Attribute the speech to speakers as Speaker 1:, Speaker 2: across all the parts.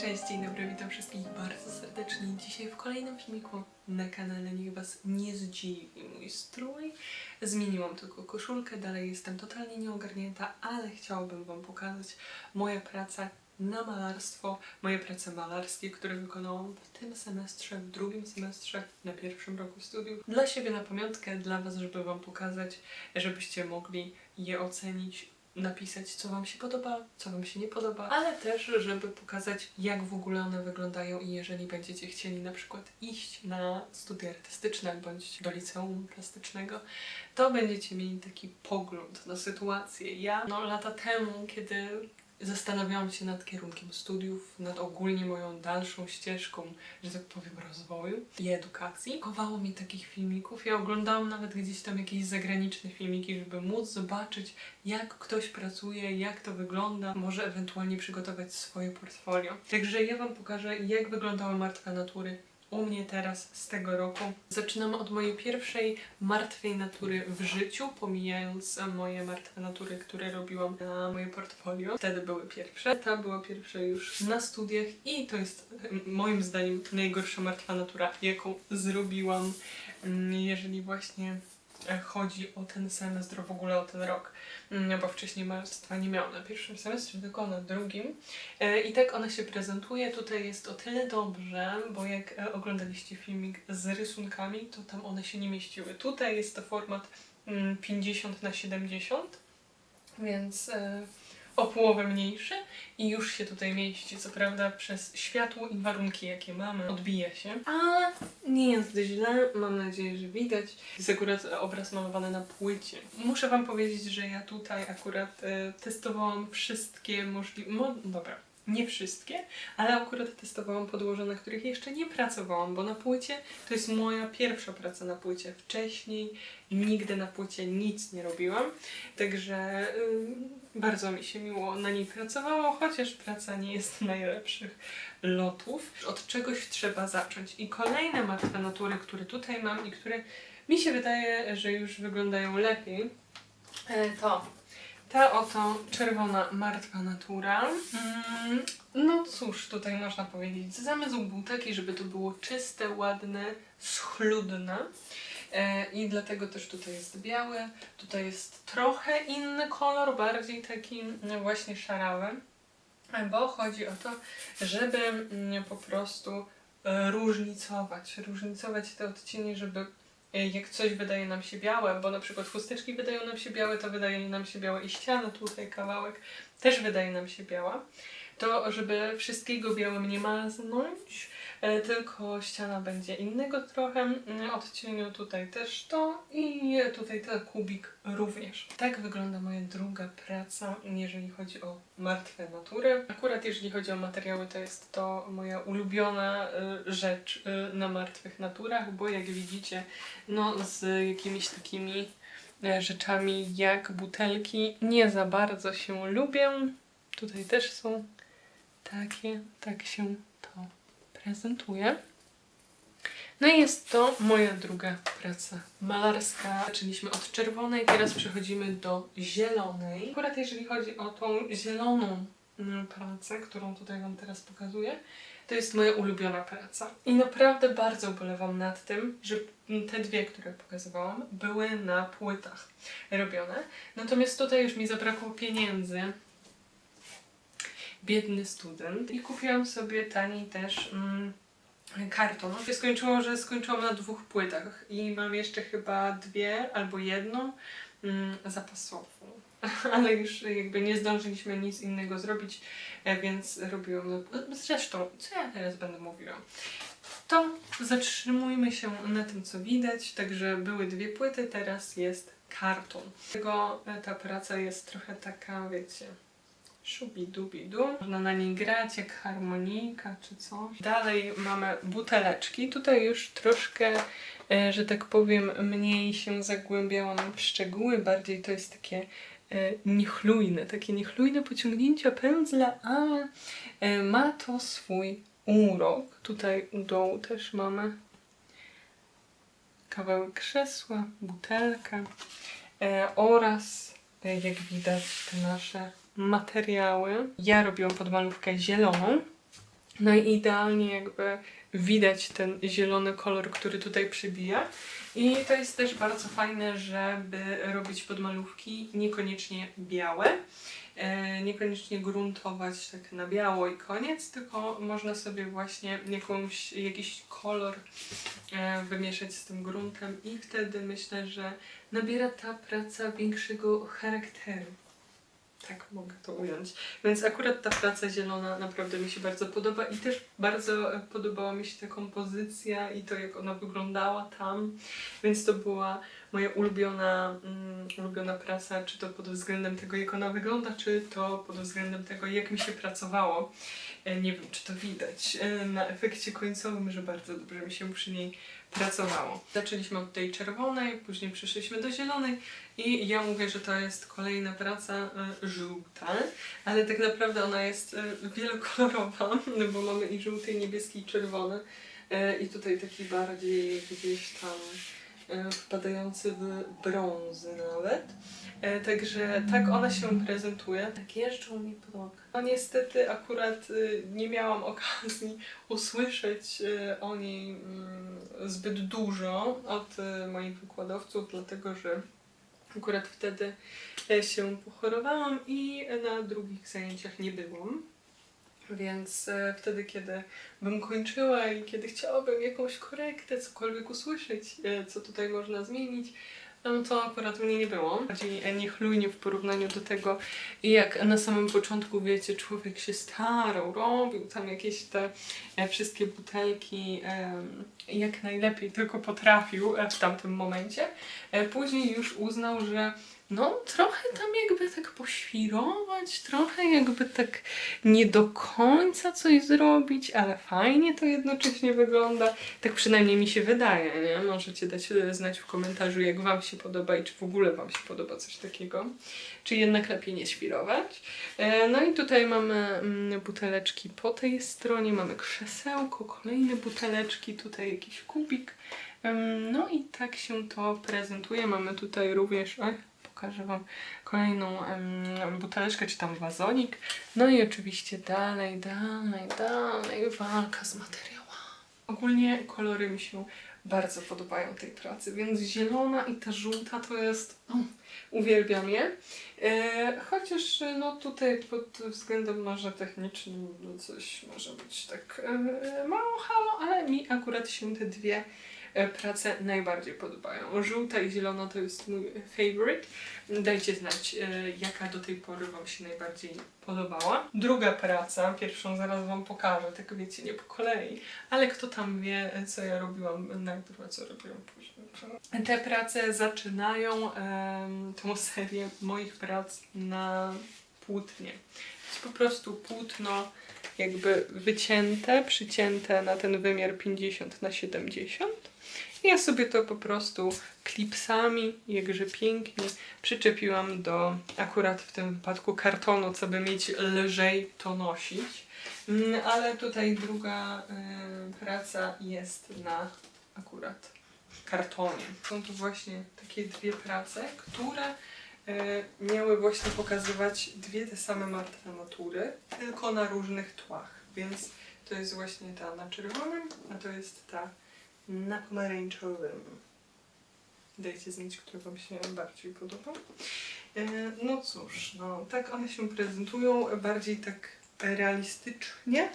Speaker 1: Cześć, dzień dobry, witam wszystkich bardzo serdecznie. Dzisiaj w kolejnym filmiku na kanale Niech Was nie zdziwi mój strój. Zmieniłam tylko koszulkę, dalej jestem totalnie nieogarnięta, ale chciałabym Wam pokazać moje prace na malarstwo, moje prace malarskie, które wykonałam w tym semestrze, w drugim semestrze, na pierwszym roku studiów. Dla siebie na pamiątkę, dla Was, żeby Wam pokazać, żebyście mogli je ocenić napisać, co Wam się podoba, co Wam się nie podoba, ale też, żeby pokazać, jak w ogóle one wyglądają i jeżeli będziecie chcieli na przykład iść na studia artystyczne bądź do liceum plastycznego, to będziecie mieli taki pogląd na sytuację. Ja no, lata temu, kiedy zastanawiałam się nad kierunkiem studiów, nad ogólnie moją dalszą ścieżką, że tak powiem, rozwoju i edukacji. Kowało mi takich filmików. Ja oglądałam nawet gdzieś tam jakieś zagraniczne filmiki, żeby móc zobaczyć, jak ktoś pracuje, jak to wygląda, może ewentualnie przygotować swoje portfolio. Także ja Wam pokażę, jak wyglądała martwa natury u mnie teraz z tego roku. Zaczynam od mojej pierwszej martwej natury w życiu, pomijając e, moje martwe natury, które robiłam na moje portfolio. Wtedy były pierwsze, ta była pierwsza już na studiach i to jest moim zdaniem najgorsza martwa natura, jaką zrobiłam, jeżeli właśnie chodzi o ten semestr, w ogóle o ten rok. Mm, Bo wcześniej martwa nie miałam na pierwszym semestrze, tylko na drugim. E, I tak ona się prezentuje. Tutaj jest o tyle dobrze, bo jak e, oglądaliście filmik z rysunkami, to tam one się nie mieściły. Tutaj jest to format mm, 50 na 70, więc e, o połowę mniejszy i już się tutaj mieści. Co prawda przez światło i warunki, jakie mamy, odbija się. Ale nie jest źle. Mam nadzieję, że widać. Jest akurat obraz malowany na płycie. Muszę Wam powiedzieć, że ja tutaj akurat e, testowałam wszystkie możliwe... Mo- dobra. Nie wszystkie, ale akurat testowałam podłoże, na których jeszcze nie pracowałam, bo na płycie to jest moja pierwsza praca na płycie. Wcześniej nigdy na płycie nic nie robiłam, także ym, bardzo mi się miło na niej pracowało, chociaż praca nie jest najlepszych lotów. Od czegoś trzeba zacząć. I kolejne martwe natury, które tutaj mam i które mi się wydaje, że już wyglądają lepiej, e, to ta oto czerwona martwa natura. Mm, no cóż, tutaj można powiedzieć. Zamysł był taki, żeby to było czyste, ładne, schludne. E, I dlatego też tutaj jest biały. Tutaj jest trochę inny kolor, bardziej taki mm, właśnie szarawy. Bo chodzi o to, żeby mm, po prostu e, różnicować, różnicować te odcienie, żeby jak coś wydaje nam się białe, bo na przykład chusteczki wydają nam się białe, to wydaje nam się białe i ściana tutaj, kawałek też wydaje nam się biała, to żeby wszystkiego białym nie maznąć, tylko ściana będzie innego trochę mm, odcieniu, tutaj też to i tutaj ten kubik również. Tak wygląda moja druga praca, jeżeli chodzi o martwe natury. Akurat jeżeli chodzi o materiały, to jest to moja ulubiona y, rzecz y, na martwych naturach, bo jak widzicie, no z jakimiś takimi e, rzeczami jak butelki nie za bardzo się lubię. Tutaj też są takie, tak się to prezentuje. No i jest to moja druga praca malarska. Zaczęliśmy od czerwonej, teraz przechodzimy do zielonej. Akurat jeżeli chodzi o tą zieloną mm, pracę, którą tutaj Wam teraz pokazuję, to jest moja ulubiona praca. I naprawdę bardzo ubolewam nad tym, że te dwie, które pokazywałam, były na płytach robione. Natomiast tutaj już mi zabrakło pieniędzy. Biedny student. I kupiłam sobie taniej też mm, karton. Się skończyło, że skończyłam na dwóch płytach i mam jeszcze chyba dwie albo jedną mm, zapasową. Ale już jakby nie zdążyliśmy nic innego zrobić, e, więc robiłam. na- Zresztą, co ja teraz będę mówiła? To zatrzymujmy się na tym, co widać. Także były dwie płyty, teraz jest karton. Dlatego e, ta praca jest trochę taka, wiecie, szubidubidu. Można na niej grać jak harmonika czy coś. Dalej mamy buteleczki. Tutaj już troszkę, e, że tak powiem, mniej się zagłębiałam w szczegóły. Bardziej to jest takie e, niechlujne, takie niechlujne pociągnięcia pędzla, ale ma to swój urok. Tutaj u dołu też mamy kawałek krzesła, butelkę e, oraz jak widać te nasze materiały. Ja robiłam podmalówkę zieloną, No i idealnie jakby widać ten zielony kolor, który tutaj przybija. I to jest też bardzo fajne, żeby robić podmalówki niekoniecznie białe, e, niekoniecznie gruntować tak na biało i koniec, tylko można sobie właśnie jakąś, jakiś kolor e, wymieszać z tym gruntem i wtedy myślę, że nabiera ta praca większego charakteru. Tak mogę to ująć. Więc akurat ta praca zielona naprawdę mi się bardzo podoba i też bardzo e, podobała mi się ta kompozycja i to, jak ona wyglądała tam. Więc to była moja ulubiona, mm, ulubiona praca, czy to pod względem tego, jak ona wygląda, czy to pod względem tego, jak mi się pracowało. E, Nie wiem, czy to widać e, na efekcie końcowym, że bardzo dobrze mi się przy niej pracowało. Zaczęliśmy od tej czerwonej, później przeszliśmy do zielonej i ja mówię, że to jest kolejna praca e, żółta, ale tak naprawdę ona jest e, wielokolorowa, bo mamy i żółty, i niebieski, i czerwony e, i tutaj taki bardziej gdzieś tam wpadający w brązy nawet. E, Także tak ona się prezentuje. Tak jeżdżą mi oka. No niestety akurat y, nie miałam okazji usłyszeć y, o niej mm, zbyt dużo od y, moich wykładowców, dlatego że akurat wtedy e, się pochorowałam i na drugich zajęciach nie byłam. Więc e, wtedy, kiedy bym kończyła i kiedy chciałabym jakąś korektę, cokolwiek usłyszeć, e, co tutaj można zmienić, no to akurat mnie nie było. Bardziej e, niechlujnie w porównaniu do tego, jak na samym początku, wiecie, człowiek się starał, robił tam jakieś te wszystkie butelki, jak najlepiej tylko potrafił w tamtym momencie. Później już uznał, że no trochę tam jakby tak poświrować, trochę jakby tak nie do końca coś zrobić, ale fajnie to jednocześnie wygląda. Tak przynajmniej mi się wydaje, nie? Możecie dać e, znać w komentarzu, jak Wam się podoba i czy w ogóle Wam się podoba coś takiego. Czy jednak lepiej nie świrować. E, No i tutaj mamy mm, buteleczki po tej stronie, mamy krzesełko, kolejne buteleczki, tutaj jakiś kubik. No i tak się to prezentuje. Mamy tutaj również, pokażę Wam kolejną buteleczkę, czy tam wazonik. No i oczywiście dalej, dalej, dalej walka z materiałami. Ogólnie kolory mi się bardzo podobają tej pracy, więc zielona i ta żółta to jest... uwielbiam je. E, chociaż no tutaj pod względem może technicznym no coś może być tak e, mało halo, ale mi akurat się te dwie prace najbardziej podobają. Żółta i zielona to jest mój favorite. Dajcie znać, e, jaka do tej pory Wam się najbardziej podobała. Druga praca, pierwszą zaraz Wam pokażę, tak wiecie, nie po kolei, ale kto tam wie, e, co ja robiłam najpierw, a co robiłam później. Te prace zaczynają em, tą serię moich prac na płótnie. To jest po prostu płótno jakby wycięte, przycięte na ten wymiar 50 na 70. Ja sobie to po prostu klipsami, jakże pięknie, przyczepiłam do akurat w tym wypadku kartonu, co by mieć lżej to nosić. Mm, Ale tutaj druga y, praca jest na akurat kartonie. Są to właśnie takie dwie prace, które e, miały właśnie pokazywać dwie te same martwe natury, tylko na różnych tłach. Więc to jest właśnie ta na czerwonym, a to jest ta na pomarańczowym. Dajcie znać, która Wam się bardziej podoba. E, No cóż, no tak one się prezentują, bardziej tak realistycznie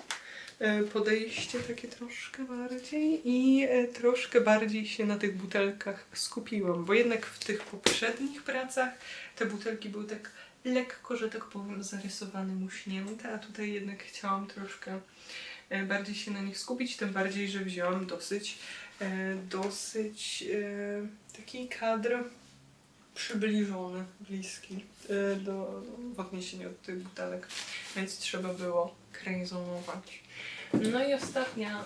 Speaker 1: e, podejście takie troszkę bardziej i e, troszkę bardziej się na tych butelkach skupiłam, bo jednak w tych poprzednich pracach te butelki były tak lekko, że tak powiem, zarysowane, muśnięte, a tutaj jednak chciałam troszkę bardziej się na nich skupić, tym bardziej, że wzięłam dosyć, e, dosyć e, taki kadr przybliżony, bliski e, do, w odniesieniu do tych butelek, więc trzeba było krajzonować. No i ostatnia,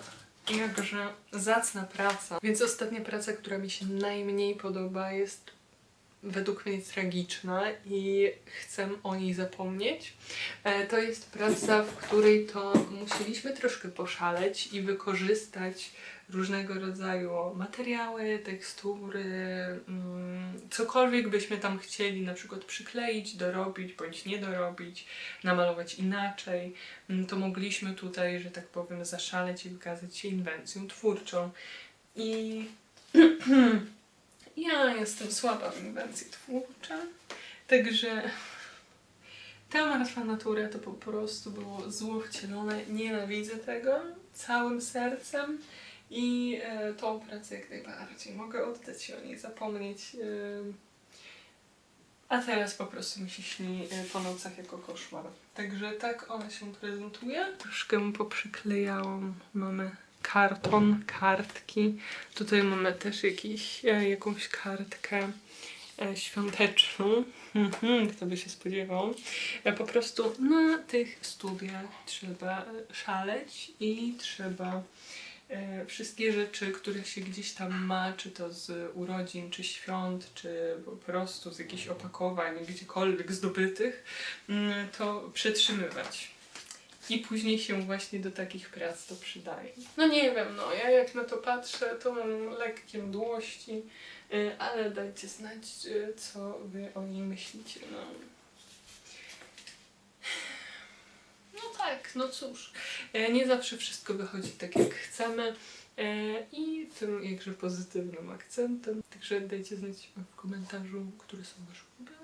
Speaker 1: jakże zacna praca, więc ostatnia praca, która mi się najmniej podoba jest według mnie tragiczna i chcę o niej zapomnieć. E, To jest praca, w której to musieliśmy troszkę poszaleć i wykorzystać różnego rodzaju materiały, tekstury, mm, cokolwiek byśmy tam chcieli na przykład przykleić, dorobić bądź nie dorobić, namalować inaczej, mm, to mogliśmy tutaj, że tak powiem, zaszaleć i wykazać się inwencją twórczą. I ja jestem słaba w inwencji twórcze, także ta martwa natura to po prostu było zło wcielone. Nienawidzę tego całym sercem i e, tą pracę jak najbardziej mogę oddać się o niej, zapomnieć. E, a teraz po prostu mi się śni e, po nocach jako koszmar. Także tak ona się prezentuje. Troszkę mu poprzyklejałam. Mamy karton, kartki. Tutaj mamy też jakiś, e, jakąś kartkę e, świąteczną. Mhm, Kto by się spodziewał. E, Po prostu na tych studiach trzeba szaleć i trzeba wszystkie rzeczy, które się gdzieś tam ma, czy to z urodzin, czy świąt, czy po prostu z jakichś opakowań, gdziekolwiek zdobytych, mm, to przetrzymywać. I później się właśnie do takich prac to przydaje. No nie wiem, no ja jak na to patrzę, to mam lekkie mdłości, y, ale dajcie znać, y, co wy o niej myślicie. No. no tak, no cóż, e, nie zawsze wszystko wychodzi tak jak chcemy. e, I tym jakże pozytywnym akcentem. Także dajcie znać w komentarzu, które są wasze ulubione